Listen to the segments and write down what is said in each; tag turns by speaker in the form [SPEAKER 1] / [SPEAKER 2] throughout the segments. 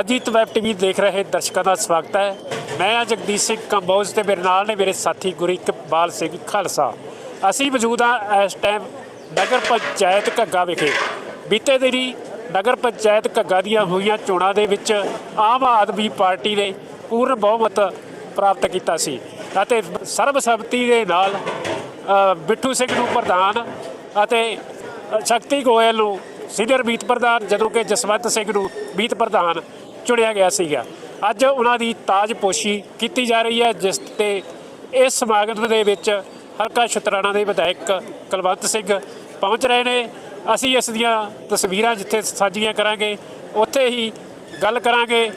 [SPEAKER 1] Ajit web TV ਦੇਖ ਰਹੇ ਦਰਸ਼ਕਾਂ ਦਾ ਸਵਾਗਤ ਹੈ। ਮੈਂ ਹਾਂ ਜਗਦੀਸ਼ ਸਿੰਘ ਕੰਬੋਜ ਤੇ ਮੇਰੇ ਨਾਲ ਨੇ ਮੇਰੇ ਸਾਥੀ ਗੁਰੂ ਗੁਰਿਕਬਾਲ ਸਿੰਘ ਖਾਲਸਾ। ਅਸੀਂ ਮੌਜੂਦ ਹਾਂ ਇਸ ਟਾਈਮ ਨਗਰ ਪੰਚਾਇਤ ਘੱਗਾ ਵਿਖੇ। ਬੀਤੇ ਦਿਨੀ ਨਗਰ ਪੰਚਾਇਤ ਘੱਗਾ ਦੀਆਂ ਹੋਈਆਂ ਚੋਣਾਂ ਦੇ ਵਿੱਚ ਆਮ ਆਦਮੀ ਪਾਰਟੀ ਨੇ ਪੂਰਨ ਬਹੁਮਤ ਪ੍ਰਾਪਤ ਕੀਤਾ ਸੀ ਅਤੇ ਸਰਬਸੰਮਤੀ ਦੇ ਨਾਲ ਅ, ਬਿੱਟੂ ਸਿੰਘ ਨੂੰ ਪ੍ਰਧਾਨ ਅਤੇ ਸ਼ਕਤੀ ਗੋਇਲ ਨੂੰ ਸੀਨੀਅਰ ਮੀਤ ਪ੍ਰਧਾਨ ਜਦੋਂ ਕਿ ਜਸਵੰਤ ਸਿੰਘ ਨੂੰ ਮੀਤ ਪ੍ਰਧਾਨ ਚੁਣਿਆ ਗਿਆ ਸੀਗਾ। ਅੱਜ ਉਹਨਾਂ ਦੀ ਤਾਜਪੋਸ਼ੀ ਕੀਤੀ ਜਾ ਰਹੀ ਹੈ, ਜਿਸ ਤੇ ਇਸ ਸਮਾਗਮ ਦੇ ਵਿੱਚ ਹਲਕਾ ਸ਼ੁਤਰਾਣਾ ਦੇ ਵਿਧਾਇਕ ਕੁਲਵੰਤ ਸਿੰਘ ਪਹੁੰਚ ਰਹੇ ਨੇ। ਅਸੀਂ ਇਸ ਦੀਆਂ ਤਸਵੀਰਾਂ ਜਿੱਥੇ ਸਾਂਝੀਆਂ ਕਰਾਂਗੇ, ਉੱਥੇ ਹੀ ਗੱਲ ਕਰਾਂਗੇ।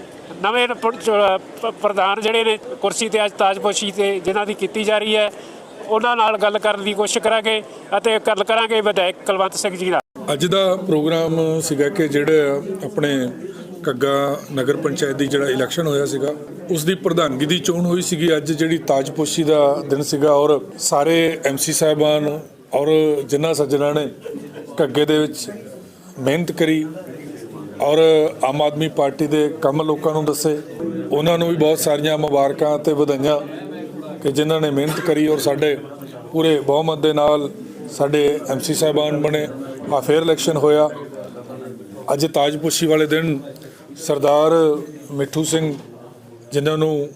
[SPEAKER 1] ਨਵੇਂ ਪ੍ਰਧਾਨ ਜਿਹੜੇ ਨੇ, ਕੁਰਸੀ ਤੇ ਅੱਜ ਤਾਜਪੋਸ਼ੀ ਤੇ ਜਿਨ੍ਹਾਂ ਦੀ ਕੀਤੀ ਜਾ ਰਹੀ ਹੈ, ਉਹਨਾਂ ਨਾਲ ਗੱਲ ਕਰਨ ਦੀ ਕੋਸ਼ਿਸ਼ ਕਰਾਂਗੇ ਅਤੇ ਗੱਲ ਕਰਾਂਗੇ ਵਿਧਾਇਕ ਕੁਲਵੰਤ ਸਿੰਘ ਜੀ ਨਾਲ।
[SPEAKER 2] ਅੱਜ ਦਾ ਪ੍ਰੋਗਰਾਮ ਸੀਗਾ ਕਿ ਜਿਹੜੇ ਆਪਣੇ ਕੱਗਾ ਨਗਰ ਪੰਚਾਇਤ ਦੀ ਜਿਹੜਾ ਇਲੈਕਸ਼ਨ ਹੋਇਆ ਸੀਗਾ, ਉਸ ਦੀ ਪ੍ਰਧਾਨਗੀ ਦੀ ਚੋਣ ਹੋਈ ਸੀਗੀ। ਅੱਜ ਜਿਹੜੀ ਤਾਜਪੋਸ਼ੀ ਦਾ ਦਿਨ ਸੀਗਾ ਔਰ ਸਾਰੇ ਐਮਸੀ ਸਾਹਿਬਾਨ ਔਰ ਜਿਨ੍ਹਾਂ ਸੱਜਣਾ ਨੇ ਕੱਗੇ ਦੇ ਵਿੱਚ ਮਿਹਨਤ ਕਰੀ ਔਰ ਆਮ ਆਦਮੀ ਪਾਰਟੀ ਦੇ ਕੰਮ ਲੋਕਾਂ ਨੂੰ ਦੱਸੇ, ਉਹਨਾਂ ਨੂੰ ਵੀ ਬਹੁਤ ਸਾਰੀਆਂ ਮੁਬਾਰਕਾਂ ਤੇ ਵਧਾਈਆਂ ਕਿ ਜਿਨ੍ਹਾਂ ਨੇ ਮਿਹਨਤ ਕਰੀ ਔਰ ਸਾਡੇ ਪੂਰੇ ਬਹੁਮਤ ਦੇ ਨਾਲ ਸਾਡੇ ਐਮਸੀ ਸਾਹਿਬਾਨ ਬਣੇ। ਆ ਫੇਰ ਇਲੈਕਸ਼ਨ ਹੋਇਆ। ਅੱਜ ਤਾਜਪੋਸ਼ੀ ਵਾਲੇ ਦਿਨ ਸਰਦਾਰ ਮਿੱਠੂ ਸਿੰਘ ਜਿਨ੍ਹਾਂ ਨੂੰ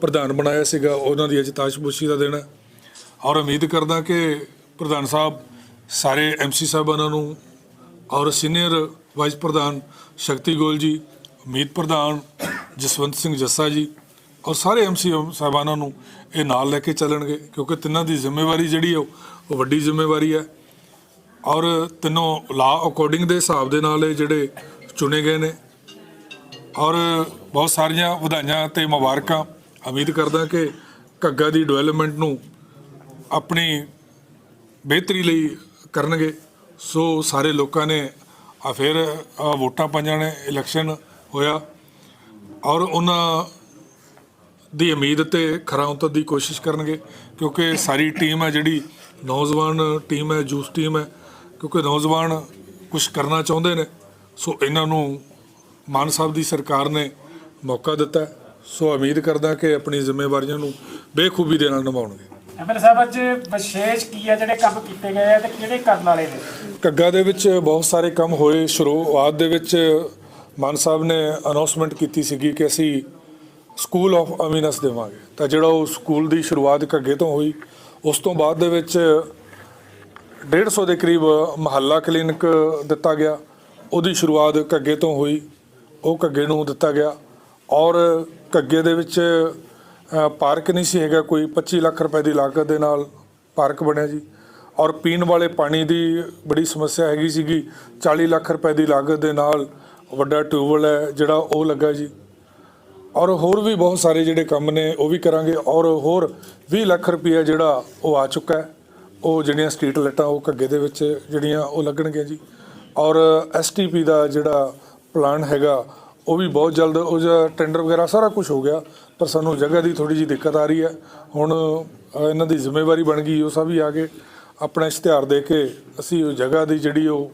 [SPEAKER 2] ਪ੍ਰਧਾਨ ਬਣਾਇਆ ਸੀਗਾ, ਉਹਨਾਂ ਦੀ ਅੱਜ ਤਾਜਪੋਸ਼ੀ ਦਾ ਦਿਨ ਹੈ। ਔਰ ਉਮੀਦ ਕਰਦਾ ਕਿ ਪ੍ਰਧਾਨ ਸਾਹਿਬ ਸਾਰੇ ਐਮਸੀ ਸਾਹਿਬਾਨਾਂ ਨੂੰ ਔਰ ਸੀਨੀਅਰ ਵਾਈਸ ਪ੍ਰਧਾਨ ਸ਼ਕਤੀ ਗੋਲ ਜੀ, ਮੀਤ ਪ੍ਰਧਾਨ ਜਸਵੰਤ ਸਿੰਘ ਜੱਸਾ ਜੀ ਔਰ ਸਾਰੇ ਐਮਸੀ ਸਾਹਿਬਾਨਾਂ ਨੂੰ ਇਹ ਨਾਲ ਲੈ ਕੇ ਚੱਲਣਗੇ, ਕਿਉਂਕਿ ਤਿੰਨਾਂ ਦੀ ਜ਼ਿੰਮੇਵਾਰੀ ਜਿਹੜੀ ਹੈ, ਉਹ ਉਹ ਵੱਡੀ ਜ਼ਿੰਮੇਵਾਰੀ ਹੈ। ਔਰ ਤਿੰਨੋਂ ਲਾ ਅਕੋਰਡਿੰਗ ਦੇ ਹਿਸਾਬ ਦੇ ਨਾਲ ਇਹ ਜਿਹੜੇ ਚੁਣੇ ਗਏ ਨੇ। ਔਰ ਬਹੁਤ ਸਾਰੀਆਂ ਵਧਾਈਆਂ ਤੇ ਮੁਬਾਰਕਾਂ। ਉਮੀਦ ਕਰਦਾ ਕਿ ਘੱਗਾ ਦੀ ਡਿਵੈਲਪਮੈਂਟ ਨੂੰ ਆਪਣੀ ਬਿਹਤਰੀ ਲਈ ਕਰਨਗੇ। ਸੋ ਸਾਰੇ ਲੋਕਾਂ ਨੇ ਆ ਫਿਰ ਵੋਟਾਂ ਪਾਈਆਂ ਨੇ ਇਲੈਕਸ਼ਨ ਹੋਇਆ। ਔਰ ਉਹਨਾਂ ਦੀ ਉਮੀਦ ਤੇ ਖਰਾ ਉਤਰਨ ਦੀ ਕੋਸ਼ਿਸ਼ ਕਰਨਗੇ, ਕਿਉਂਕਿ ਸਾਰੀ ਟੀਮ ਹੈ ਜਿਹੜੀ, ਨੌਜਵਾਨ ਟੀਮ ਹੈ ਜੂਸ ਟੀਮ ਹੈ, ਕਿਉਂਕਿ ਨੌਜਵਾਨ ਕੁਝ ਕਰਨਾ ਚਾਹੁੰਦੇ ਨੇ। ਸੋ ਇਹਨਾਂ ਨੂੰ ਮਾਨ ਸਾਹਿਬ ਦੀ ਸਰਕਾਰ ਨੇ ਮੌਕਾ ਦਿੱਤਾ। ਸੋ ਉਮੀਦ ਕਰਦਾ ਕਿ ਆਪਣੀ ਜ਼ਿੰਮੇਵਾਰੀਆਂ ਨੂੰ ਬੇਖੂਬੀ ਦੇ ਨਾਲ ਨਿਭਾਉਣਗੇ।
[SPEAKER 1] ਐਮਐਲ ਸਾਹਿਬ ਅੱਜ ਵਿਸ਼ੇਸ਼ ਕੀ ਹੈ ਜਿਹੜੇ ਕੰਮ ਕੀਤੇ ਗਏ ਆ ਤੇ ਕਿਹੜੇ ਕਰਨ ਵਾਲੇ ਨੇ?
[SPEAKER 2] ਕੱਗਾ ਦੇ ਵਿੱਚ ਬਹੁਤ ਸਾਰੇ ਕੰਮ ਹੋਏ ਸ਼ੁਰੂਆਤ ਦੇ ਵਿੱਚ ਮਾਨ ਸਾਹਿਬ ਨੇ ਅਨਾਉਂਸਮੈਂਟ ਕੀਤੀ ਸੀਗੀ ਕਿ ਅਸੀਂ ਸਕੂਲ ਆਫ ਅਮੀਨਸ ਦੇਵਾਂਗੇ। ਤਾਂ ਜਿਹੜਾ ਉਹ ਸਕੂਲ ਦੀ ਸ਼ੁਰੂਆਤ ਕੱਗੇ ਤੋਂ ਹੋਈ ਉਸ ਤੋਂ ਬਾਅਦ ਦੇ ਵਿੱਚ 150 ਦੇ ਕਰੀਬ ਮਹੱਲਾ ਕਲੀਨਿਕ ਦਿੱਤਾ ਗਿਆ। ਉਹਦੀ ਸ਼ੁਰੂਆਤ ਕੱਗੇ ਤੋਂ ਹੋਈ। ਉਹ ਘੱਗੇ ਨੂੰ ਦਿੱਤਾ ਗਿਆ ਔਰ ਘੱਗੇ ਦੇ ਵਿੱਚ ਪਾਰਕ ਨਹੀਂ ਸੀ ਹੈਗਾ ਕੋਈ 25 ਲੱਖ ਰੁਪਏ ਦੀ ਲਾਗਤ ਦੇ ਨਾਲ ਪਾਰਕ ਬਣਿਆ ਜੀ। ਔਰ ਪੀਣ ਵਾਲੇ ਪਾਣੀ ਦੀ ਬੜੀ ਸਮੱਸਿਆ ਹੈਗੀ ਸੀਗੀ 40 ਲੱਖ ਰੁਪਏ ਦੀ ਲਾਗਤ ਦੇ ਨਾਲ ਵੱਡਾ ਟਿਊਬਵੈਲ ਹੈ, ਜਿਹੜਾ ਉਹ ਲੱਗਾ ਜੀ। ਔਰ ਹੋਰ ਵੀ ਬਹੁਤ ਸਾਰੇ ਜਿਹੜੇ ਕੰਮ ਨੇ, ਉਹ ਵੀ ਕਰਾਂਗੇ। ਔਰ ਹੋਰ 20 ਲੱਖ ਰੁਪਏ ਜਿਹੜਾ ਉਹ ਆ ਚੁੱਕਾ ਹੈ। ਉਹ ਜਿਹੜੀਆਂ ਸਟਰੀਟ ਲਾਈਟਾਂ ਉਹ ਘੱਗੇ ਦੇ ਵਿੱਚ ਜਿਹੜੀਆਂ ਉਹ ਲੱਗਣਗੀਆਂ ਜੀ। ਔਰ ਐਸਟੀਪੀ ਦਾ ਜਿਹੜਾ ਪਲਾਨ ਹੈਗਾ, ਉਹ ਵੀ ਬਹੁਤ ਜਲਦ, ਉਹ ਜਿਹੜਾ ਟੈਂਡਰ ਵਗੈਰਾ ਸਾਰਾ ਕੁਝ ਹੋ ਗਿਆ, ਪਰ ਸਾਨੂੰ ਜਗ੍ਹਾ ਦੀ ਥੋੜੀ ਜਿਹੀ ਦਿੱਕਤ ਆ ਰਹੀ ਹੈ। ਹੁਣ ਇਹਨਾਂ ਦੀ ਜ਼ਿੰਮੇਵਾਰੀ ਬਣ ਗਈ, ਉਹ ਸਭ ਹੀ ਆ ਕੇ ਆਪਣਾ ਇਸ਼ਤਿਹਾਰ ਦੇ ਕੇ ਅਸੀਂ ਉਹ ਜਗ੍ਹਾ ਦੀ ਜਿਹੜੀ ਉਹ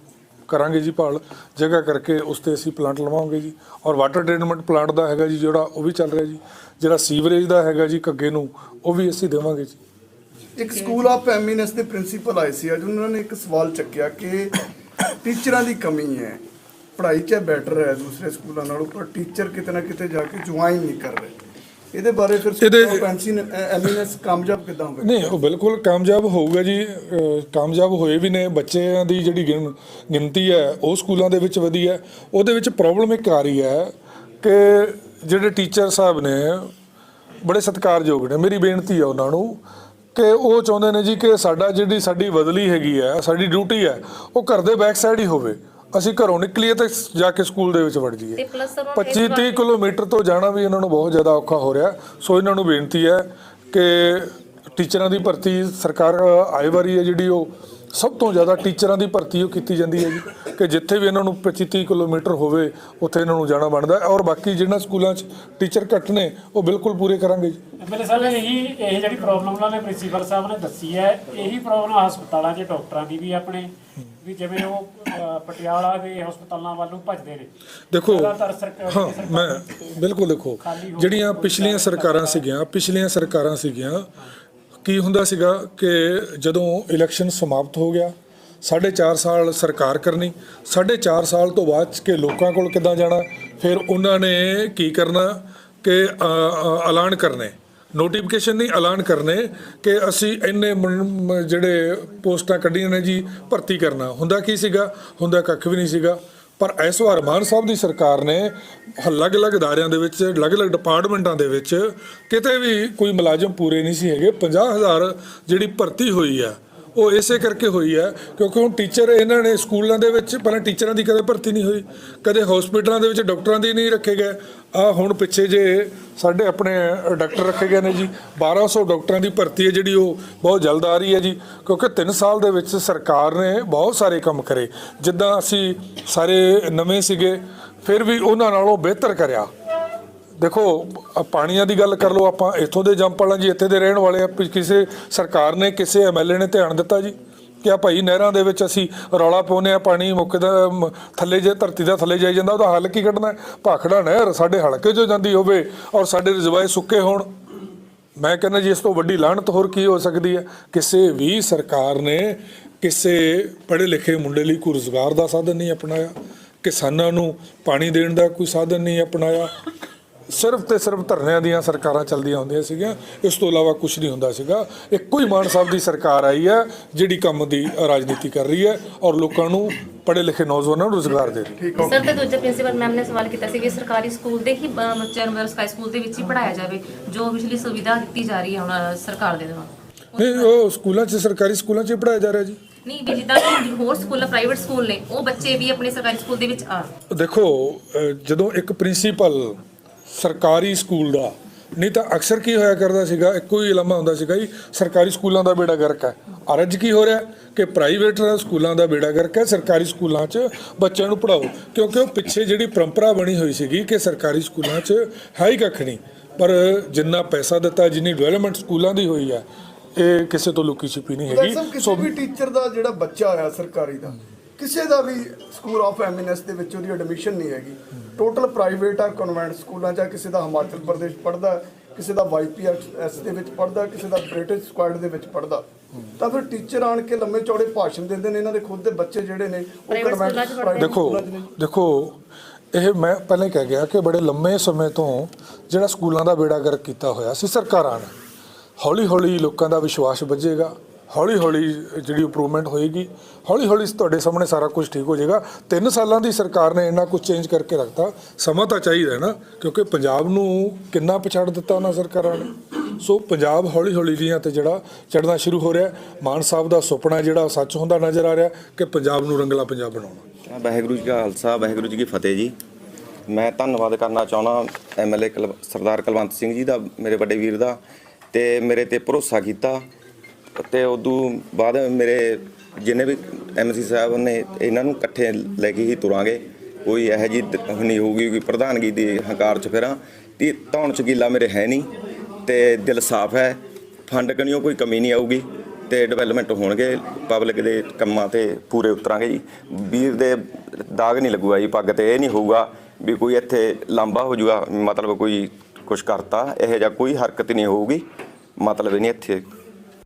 [SPEAKER 2] ਕਰਾਂਗੇ ਜੀ ਭਾਲ, ਜਗ੍ਹਾ ਕਰਕੇ ਉਸ ਤੇ ਅਸੀਂ ਪਲਾਂਟ ਲਵਾਵਾਂਗੇ ਜੀ। ਔਰ ਵਾਟਰ ਟ੍ਰੀਟਮੈਂਟ ਪਲਾਂਟ ਦਾ ਹੈਗਾ ਜੀ ਜਿਹੜਾ, ਉਹ ਵੀ ਚੱਲ ਰਿਹਾ ਜੀ। ਜਿਹੜਾ ਸੀਵਰੇਜ ਦਾ ਹੈਗਾ ਜੀ ਘੱਗੇ ਨੂੰ, ਉਹ ਵੀ ਅਸੀਂ ਦੇਵਾਂਗੇ ਜੀ।
[SPEAKER 3] ਇੱਕ ਸਕੂਲ ਆਫ ਐਮਿਨੈਂਸ ਦੇ ਪ੍ਰਿੰਸੀਪਲ ਆਏ ਸੀ ਅੱਜ, ਉਹਨਾਂ ਨੇ ਇੱਕ ਸਵਾਲ ਚੱਕਿਆ ਕਿ ਟੀਚਰਾਂ ਦੀ ਕਮੀ ਹੈ। ਪੜ੍ਹਾਈ 'ਚ ਬੈਟਰ ਹੈ ਦੂਸਰੇ ਸਕੂਲਾਂ ਨਾਲੋਂ? ਪਰ ਟੀਚਰ ਕਿਤੇ ਨਾ ਕਿਤੇ ਜਾ ਕੇ ਜੁਆਇਨ ਨਹੀਂ ਕਰ ਰਹੇ। ਇਹਦੇ ਬਾਰੇ ਫਿਰ
[SPEAKER 2] ਇਹਦੇ-
[SPEAKER 3] ਆਫ ਐਮਿਨੈਂਸ ਕਾਮਯਾਬ ਕਿਦਾਂ ਹੋਵੇ?
[SPEAKER 2] ਨਹੀਂ ਉਹ ਬਿਲਕੁਲ ਕਾਮਯਾਬ ਹੋਊਗਾ ਜੀ। ਅਹ ਕਾਮਯਾਬ ਹੋਏ ਵੀ ਨੇ ਬੱਚਿਆਂ ਦੀ ਜਿਹੜੀ ਗਿਣ- ਗਿਣਤੀ ਹੈ ਉਹ ਸਕੂਲਾਂ ਦੇ ਵਿੱਚ ਵਧੀ ਹੈ। ਉਹਦੇ ਵਿੱਚ ਪ੍ਰੋਬਲਮ ਇੱਕ ਆ ਰਹੀ ਹੈ ਕਿ ਜਿਹੜੇ ਟੀਚਰ ਸਾਹਿਬ ਨੇ ਬੜੇ ਸਤਿਕਾਰਯੋਗ ਨੇ। ਮੇਰੀ ਬੇਨਤੀ ਹੈ ਉਹਨਾਂ ਨੂੰ ਕਿ ਉਹ ਚਾਹੁੰਦੇ ਨੇ ਜੀ ਕਿ ਸਾਡਾ ਜਿਹੜੀ ਸਾਡੀ ਬਦਲੀ ਹੈਗੀ ਹੈ ਸਾਡੀ ਡਿਊਟੀ ਹੈ ਉਹ ਘਰ ਦੇ ਬੈਕ ਸਾਈਡ ਹੀ ਹੋਵੇ। ਅਸੀਂ ਘਰੋਂ ਨਿਕਲੀਏ ਤੇ ਜਾ ਕੇ ਸਕੂਲ ਦੇ ਵਿੱਚ ਵੜ ਜਾਈਏ।
[SPEAKER 4] ਤੇ ਹੁਣ
[SPEAKER 2] 25
[SPEAKER 4] ਇਸ ਵਾਰ
[SPEAKER 2] 30 ਕਿਲੋਮੀਟਰ ਤੋਂ ਜਾਣਾ ਵੀ ਇਹਨਾਂ ਨੂੰ ਬਹੁਤ ਜ਼ਿਆਦਾ ਔਖਾ ਹੋ ਰਿਹਾ। ਸੋ ਇਹਨਾਂ ਨੂੰ ਬੇਨਤੀ ਹੈ ਕਿ ਟੀਚਰਾਂ ਦੀ ਭਰਤੀ ਸਰਕਾਰ ਆਏ ਵਾਰੀ ਹੈ ਜਿਹੜੀ ਉਹ ਸਭ ਤੋਂ ਜ਼ਿਆਦਾ ਟੀਚਰਾਂ ਦੀ ਭਰਤੀ ਉਹ ਕੀਤੀ ਜਾਂਦੀ ਹੈ ਜੀ। ਕਿ ਜਿੱਥੇ ਵੀ ਇਹਨਾਂ ਨੂੰ 25 30 ਕਿਲੋਮੀਟਰ ਹੋਵੇ ਉੱਥੇ ਇਹਨਾਂ ਨੂੰ ਜਾਣਾ ਬਣਦਾ ਹੈ। ਔਰ ਬਾਕੀ ਜਿਹਨਾਂ ਸਕੂਲਾਂ 'ਚ ਟੀਚਰ ਘੱਟ ਨੇ ਉਹ ਬਿਲਕੁਲ ਪੂਰੇ ਕਰਾਂਗੇ ਜੀ।
[SPEAKER 1] ਐਮਐਲ ਸਾਹਿਬ ਇਹੀ ਇਹ ਜਿਹੜੀ ਪ੍ਰੋਬਲਮ ਉਹਨਾਂ ਨੇ ਪ੍ਰਿੰਸੀਪਲ ਸਾਹਿਬ ਨੇ ਦੱਸੀ ਹੈ ਇਹੀ ਪ੍ਰੋਬਲਮ ਹਸਪਤਾਲਾਂ 'ਚ ਡਾਕਟਰਾਂ ਦੀ ਵੀ ਆਪਣੇ ਵੀ ਜਿਵੇਂ ਉਹ ਅ, ਪਟਿਆਲਾ ਦੇ ਹਸਪਤਾਲਾਂ ਵੱਲ ਭੱਜਦੇ ਨੇ।
[SPEAKER 2] ਦੇਖੋ
[SPEAKER 1] ਲਗਾਤਾਰ ਸਰਕਾਰ
[SPEAKER 2] ਹਾਂ ਮੈਂ ਬਿਲਕੁਲ ਦੇਖੋ ਜਿਹੜੀਆਂ ਪਿਛਲੀਆਂ ਸਰਕਾਰਾਂ ਸੀਗੀਆਂ ਪਿਛਲੀਆਂ ਸਰਕਾਰਾਂ ਸੀਗੀਆਂ ਕੀ ਹੁੰਦਾ ਸੀਗਾ ਕਿ ਜਦੋਂ ਇਲੈਕਸ਼ਨ ਸਮਾਪਤ ਹੋ ਗਿਆ ਸਾਢੇ ਚਾਰ ਸਾਲ ਸਰਕਾਰ ਕਰਨੀ ਸਾਢੇ ਚਾਰ ਸਾਲ ਤੋਂ ਬਾਅਦ 'ਚ ਕਿ ਲੋਕਾਂ ਕੋਲ ਕਿੱਦਾਂ ਜਾਣਾ ਫਿਰ ਉਹਨਾਂ ਨੇ ਕੀ ਕਰਨਾ ਕਿ ਅ, ਅ, ਐਲਾਨ ਕਰਨੇ। ਨੋਟੀਫਿਕੇਸ਼ਨ ਨਹੀਂ ਐਲਾਨ ਕਰਨੇ ਕਿ ਅਸੀਂ ਇੰਨੇ ਜਿਹੜੇ ਪੋਸਟਾਂ ਕੱਢੀਆਂ ਨੇ ਜੀ, ਭਰਤੀ ਕਰਨਾ। ਹੁੰਦਾ ਕੀ ਸੀਗਾ? ਹੁੰਦਾ ਕੱਖ ਵੀ ਨਹੀਂ ਸੀਗਾ। ਪਰ ਇਸ ਵਾਰ ਮਾਨ ਸਾਹਿਬ ਦੀ ਸਰਕਾਰ ਨੇ ਅਲੱਗ-ਅਲੱਗ ਅਦਾਰਿਆਂ ਦੇ ਵਿੱਚ, ਅਲੱਗ-ਅਲੱਗ ਡਿਪਾਰਟਮੈਂਟਾਂ ਦੇ ਵਿੱਚ ਕਿਤੇ ਵੀ ਕੋਈ ਮੁਲਾਜ਼ਮ ਪੂਰੇ ਨਹੀਂ ਸੀ ਹੈਗੇ। 50000 ਜਿਹੜੀ ਭਰਤੀ ਹੋਈ ਆ ਉਹ ਇਸੇ ਕਰਕੇ ਹੋਈ ਹੈ, ਕਿਉਂਕਿ ਹੁਣ ਟੀਚਰ ਇਹਨਾਂ ਨੇ ਸਕੂਲਾਂ ਦੇ ਵਿੱਚ ਪਹਿਲਾਂ ਟੀਚਰਾਂ ਦੀ ਕਦੇ ਭਰਤੀ ਨਹੀਂ ਹੋਈ, ਕਦੇ ਹਸਪੀਟਲਾਂ ਦੇ ਵਿੱਚ ਡਾਕਟਰਾਂ ਦੀ ਨਹੀਂ ਰੱਖੇ ਗਏ। ਆ ਹੁਣ ਪਿੱਛੇ ਜੇ ਸਾਡੇ ਆਪਣੇ ਡਾਕਟਰ ਰੱਖੇ ਗਏ ਨੇ ਜੀ 1200 ਡਾਕਟਰਾਂ ਦੀ ਭਰਤੀ ਹੈ ਜਿਹੜੀ ਉਹ ਬਹੁਤ ਜਲਦ ਆ ਰਹੀ ਹੈ ਜੀ, ਕਿਉਂਕਿ 3 ਸਾਲ ਦੇ ਵਿੱਚ ਸਰਕਾਰ ਨੇ ਬਹੁਤ ਸਾਰੇ ਕੰਮ ਕਰੇ, ਜਿੱਦਾਂ ਅਸੀਂ ਸਾਰੇ ਨਵੇਂ ਸੀਗੇ, ਫਿਰ ਵੀ ਉਹਨਾਂ ਨਾਲੋਂ ਬਿਹਤਰ ਕਰਿਆ। ਦੇਖੋ ਪਾਣੀਆਂ ਦੀ ਗੱਲ ਕਰ ਲਓ ਆਪਾਂ, ਇੱਥੋਂ ਦੇ ਜੰਪਾਲਾਂ ਜੀ, ਇੱਥੇ ਦੇ ਰਹਿਣ ਵਾਲੇ ਆ, ਵੀ ਕਿਸੇ ਸਰਕਾਰ ਨੇ, ਕਿਸੇ ਐਮਐਲਏ ਨੇ ਧਿਆਨ ਦਿੱਤਾ ਜੀ ਕਿ ਆ ਭਾਈ ਨਹਿਰਾਂ ਦੇ ਵਿੱਚ ਅਸੀਂ ਰੌਲਾ ਪਾਉਂਦੇ ਆ, ਪਾਣੀ ਮੁੱਕਦਾ ਮ- ਥੱਲੇ ਜੇ, ਧਰਤੀ ਦਾ ਥੱਲੇ ਜਾਈ ਜਾਂਦਾ, ਉਹਦਾ ਹੱਲ ਕੀ ਕੱਢਣਾ? ਭਾਖੜਾ ਨਹਿਰ ਸਾਡੇ ਹਲਕੇ 'ਚੋਂ ਜਾਂਦੀ ਹੋਵੇ ਔਰ ਸਾਡੇ ਰਜਵਾਏ ਸੁੱਕੇ ਹੋਣ। ਮੈਂ ਕਹਿੰਦਾ ਜੀ, ਇਸ ਤੋਂ ਵੱਡੀ ਲਾਹਨਤ ਹੋਰ ਕੀ ਹੋ ਸਕਦੀ ਹੈ? ਕਿਸੇ ਵੀ ਸਰਕਾਰ ਨੇ ਕਿਸੇ ਪੜ੍ਹੇ ਲਿਖੇ ਮੁੰਡੇ ਲਈ ਕੋਈ ਰੁਜ਼ਗਾਰ ਦਾ ਸਾਧਨ ਨਹੀਂ ਅਪਣਾਇਆ। ਕਿਸਾਨਾਂ ਨੂੰ ਪਾਣੀ ਦੇਣ ਦਾ ਕੋਈ ਸਾਧਨ ਨਹੀਂ ਅਪਣਾਇਆ। ਸਿਰਫ ਤੇ ਸਿਰਫ ਧਰਨਿਆਂ ਦੀਆਂ ਸਰਕਾਰਾਂ ਚੱਲਦੀਆਂ ਹੁੰਦੀਆਂ ਸੀਗੀਆਂ। ਇਸ ਤੋਂ ਇਲਾਵਾ ਕੁਝ ਨਹੀਂ ਹੁੰਦਾ ਸੀਗਾ। ਇੱਕੋ ਹੀ ਮਾਨ ਸਾਹਿਬ ਦੀ ਸਰਕਾਰ ਆਈ ਹੈ ਜਿਹੜੀ ਕੰਮ ਦੀ ਰਾਜਨੀਤੀ ਕਰ ਰਹੀ ਹੈ ਔਰ ਲੋਕਾਂ ਨੂੰ ਪੜ੍ਹੇ ਲਿਖੇ ਨੌਜਵਾਨਾਂ ਨੂੰ ਰੁਜ਼ਗਾਰ ਦੇ ਰਹੀ ਹੈ।
[SPEAKER 4] ਸਰ ਤੇ ਦੂਜੇ ਪ੍ਰਿੰਸੀਪਲ ਮੈਮ ਨੇ ਸਵਾਲ ਕੀਤਾ ਸੀ ਕਿ ਸਰਕਾਰੀ ਸਕੂਲ ਦੇ ਹੀ ਬੱਚਿਆਂ ਨੂੰ ਸਰਕਾਰੀ ਸਕੂਲ ਦੇ ਵਿੱਚ ਹੀ ਪੜਾਇਆ ਜਾਵੇ ਜੋ ਪਿਛਲੀ ਸੁਵਿਧਾ ਦਿੱਤੀ ਜਾ ਰਹੀ ਹੈ ਹੁਣ ਸਰਕਾਰ ਦੇ ਦੁਆਰਾ।
[SPEAKER 2] ਨਹੀਂ ਉਹ ਸਕੂਲਾਂ 'ਚ ਸਰਕਾਰੀ ਸਕੂਲਾਂ 'ਚ ਹੀ ਪੜ੍ਹਾਇਆ ਜਾ ਰਿਹਾ ਜੀ।
[SPEAKER 4] ਨਹੀਂ ਵੀ ਜਿੱਦਾਂ ਕਿ ਹੋਰ ਸਕੂਲ ਪ੍ਰਾਈਵੇਟ ਸਕੂਲ ਨੇ ਉਹ ਬੱਚੇ ਵੀ ਆਪਣੇ ਸਰਕਾਰੀ ਸਕੂਲ ਦੇ ਵਿੱਚ ਆਉਣ
[SPEAKER 2] ਦੇਖੋ ਜਦੋਂ ਇੱਕ ਪ੍ਰਿੰਸੀਪਲ ਸਰਕਾਰੀ ਸਕੂਲ ਦਾ। ਨਹੀਂ ਤਾਂ ਅਕਸਰ ਕੀ ਹੋਇਆ ਕਰਦਾ ਸੀਗਾ ਇੱਕੋ ਹੀ ਲੰਮਾ ਹੁੰਦਾ ਸੀਗਾ ਜੀ ਸਰਕਾਰੀ ਸਕੂਲਾਂ ਦਾ ਬੇੜਾ ਗਰਕ ਹੈ। ਔਰ ਅੱਜ ਕੀ ਹੋ ਰਿਹਾ ਕਿ ਪ੍ਰਾਈਵੇਟ ਸਕੂਲਾਂ ਦਾ ਬੇੜਾ ਗਰਕ ਹੈ ਸਰਕਾਰੀ ਸਕੂਲਾਂ 'ਚ ਬੱਚਿਆਂ ਨੂੰ ਪੜਾਓ ਕਿਉਂਕਿ ਉਹ ਪਿੱਛੇ ਜਿਹੜੀ ਪਰੰਪਰਾ ਬਣੀ ਹੋਈ ਸੀਗੀ ਕਿ ਸਰਕਾਰੀ ਸਕੂਲਾਂ 'ਚ ਹੈ ਹੀ ਕੱਖ ਨਹੀਂ। ਪਰ ਜਿੰਨਾ ਪੈਸਾ ਦਿੱਤਾ ਜਿੰਨੀ ਡਿਵੈਲਪਮੈਂਟ ਸਕੂਲਾਂ ਦੀ ਹੋਈ ਹੈ ਇਹ ਕਿਸੇ ਤੋਂ ਲੁਕੀ ਛਿਪੀ ਨਹੀਂ ਹੈਗੀ।
[SPEAKER 3] ਕਿਸੇ ਵੀ ਟੀਚਰ ਦਾ ਜਿਹੜਾ ਬੱਚਾ ਆ ਸਰਕਾਰੀ ਦਾ ਕਿਸੇ ਦਾ ਵੀ ਸਕੂਲ ਆਫ ਐਮਿਨੈਂਸ ਦੇ ਵਿੱਚ ਉਹਦੀ ਐਡਮਿਸ਼ਨ ਨਹੀਂ ਹੈਗੀ। ਟੋਟਲ ਪ੍ਰਾਈਵੇਟ ਆ ਕਨਵੈਂਟ ਸਕੂਲਾਂ 'ਚ ਆ, ਕਿਸੇ ਦਾ ਹਿਮਾਚਲ ਪ੍ਰਦੇਸ਼ ਪੜਦਾ ਕਿਸੇ ਦਾ ਵਾਈਪੀਐਸ ਦੇ ਵਿੱਚ ਪੜਦਾ ਕਿਸੇ ਦਾ ਬ੍ਰਿਟਿਸ਼ ਸਕੁਆਡ ਦੇ ਵਿੱਚ ਪੜਦਾ ਤਾਂ ਫਿਰ ਟੀਚਰ ਆਣ ਕੇ ਲੰਮੇ ਚੌੜੇ ਭਾਸ਼ਣ ਦਿੰਦੇ ਨੇ ਇਹਨਾਂ ਦੇ ਖੁਦ ਦੇ ਬੱਚੇ ਜਿਹੜੇ ਨੇ ਉਹ
[SPEAKER 4] Private
[SPEAKER 3] convent-
[SPEAKER 4] ਸਕੂਲਾਂ 'ਚ ਪੜ੍ਹਦੇ
[SPEAKER 3] private
[SPEAKER 2] ਦੇਖੋ
[SPEAKER 3] ਸਕੂਲਾਂ 'ਚ ਨੇ।
[SPEAKER 2] ਦੇਖੋ ਇਹ ਮੈਂ ਪਹਿਲਾਂ ਹੀ ਕਹਿ ਗਿਆ ਕਿ ਬੜੇ ਲੰਮੇ ਸਮੇਂ ਤੋਂ ਜਿਹੜਾ ਸਕੂਲਾਂ ਦਾ ਬੇੜਾ ਗਰਕ ਕੀਤਾ ਹੋਇਆ ਸੀ ਸਰਕਾਰਾਂ ਨੇ। ਹੌਲੀ ਹੌਲੀ ਲੋਕਾਂ ਦਾ ਵਿਸ਼ਵਾਸ ਵੱਜੇਗਾ। ਹੌਲੀ ਹੌਲੀ ਜਿਹੜੀ ਇੰਪਰੂਵਮੈਂਟ ਹੋਏਗੀ ਹੌਲੀ ਹੌਲੀ ਤੁਹਾਡੇ ਸਾਹਮਣੇ ਸਾਰਾ ਕੁਝ ਠੀਕ ਹੋ ਜਾਏਗਾ। ਤਿੰਨ ਸਾਲਾਂ ਦੀ ਸਰਕਾਰ ਨੇ ਇੰਨਾ ਕੁਝ ਚੇਂਜ ਕਰਕੇ ਰੱਖਤਾ, ਸਮਾਂ ਤਾਂ ਚਾਹੀਦਾ ਹੈ ਨਾ, ਕਿਉਂਕਿ ਪੰਜਾਬ ਨੂੰ ਕਿੰਨਾ ਪਛਾੜ ਦਿੱਤਾ ਉਹਨਾਂ ਸਰਕਾਰਾਂ ਨੇ। ਸੋ ਪੰਜਾਬ ਹੌਲੀ ਹੌਲੀ ਲੀਆਂ ਤੇ ਜਿਹੜਾ ਚੜਨਾ ਸ਼ੁਰੂ ਹੋ ਰਿਹਾ ਮਾਨ ਸਾਹਿਬ ਦਾ ਸੁਪਨਾ ਜਿਹੜਾ ਸੱਚ ਹੁੰਦਾ ਨਜ਼ਰ ਆ ਰਿਹਾ ਕਿ ਪੰਜਾਬ ਨੂੰ ਰੰਗਲਾ ਪੰਜਾਬ ਬਣਾਉਣਾ।
[SPEAKER 5] ਵਾਹਿਗੁਰੂ ਜੀ ਕਾ ਖਾਲਸਾ, ਵਾਹਿਗੁਰੂ ਜੀ ਕੀ ਫਤਿਹ ਜੀ। ਮੈਂ ਧੰਨਵਾਦ ਕਰਨਾ ਚਾਹੁੰਦਾ ਐਮਐਲਏ ਸਰਦਾਰ ਕੁਲਵੰਤ ਸਿੰਘ ਜੀ ਦਾ, ਮੇਰੇ ਵੱਡੇ ਵੀਰ ਦਾ, ਤੇ ਮੇਰੇ ਤੇ ਭਰੋਸਾ ਕੀਤਾ। ਤੇ ਉਦੋਂ ਬਾਅਦ ਮੇਰੇ ਜਿੰਨੇ ਵੀ ਐਮਸੀ ਸਾਹਿਬ ਨੇ ਇਹਨਾਂ ਨੂੰ ਇਕੱਠੇ ਲੈ ਕੇ ਹੀ ਤੁਰਾਂਗੇ। ਕੋਈ ਇਹੋ ਜੀ ਨਹੀਂ ਹੋਊਗੀ ਕੋਈ ਪ੍ਰਧਾਨਗੀ ਦੀ ਹੰਕਾਰ ਚ ਫਿਰਾਂ। ਤੇ ਧੌਣ ਚ ਗੀਲਾ ਮੇਰੇ ਹੈ ਨਹੀਂ ਤੇ ਦਿਲ ਸਾਫ਼ ਹੈ। ਫੰਡ ਕਣੀਓ ਕੋਈ ਕਮੀ ਨਹੀਂ ਆਊਗੀ ਤੇ ਡਿਵੈਲਪਮੈਂਟ ਹੋਣਗੇ। ਪਬਲਿਕ ਦੇ ਕੰਮਾਂ ਤੇ ਪੂਰੇ ਉਤਰਾਂਗੇ ਜੀ। ਵੀਰ ਦੇ ਦਾਗ ਨਹੀਂ ਲੱਗੂਗਾ ਜੀ, ਪੱਗ ਤੇ ਇਹ ਨਹੀਂ ਹੋਊਗਾ ਵੀ ਕੋਈ ਇੱਥੇ ਲਾਂਬਾ ਹੋ ਜਾਊਗਾ ਮਤਲਬ ਕੋਈ ਕੁਝ ਕਰਤਾ, ਇਹੋ ਜਿਹਾ ਕੋਈ ਹਰਕਤ ਨਹੀਂ ਹੋਊਗੀ। ਮਤਲਬ ਇਹ ਨਹੀਂ ਇੱਥੇ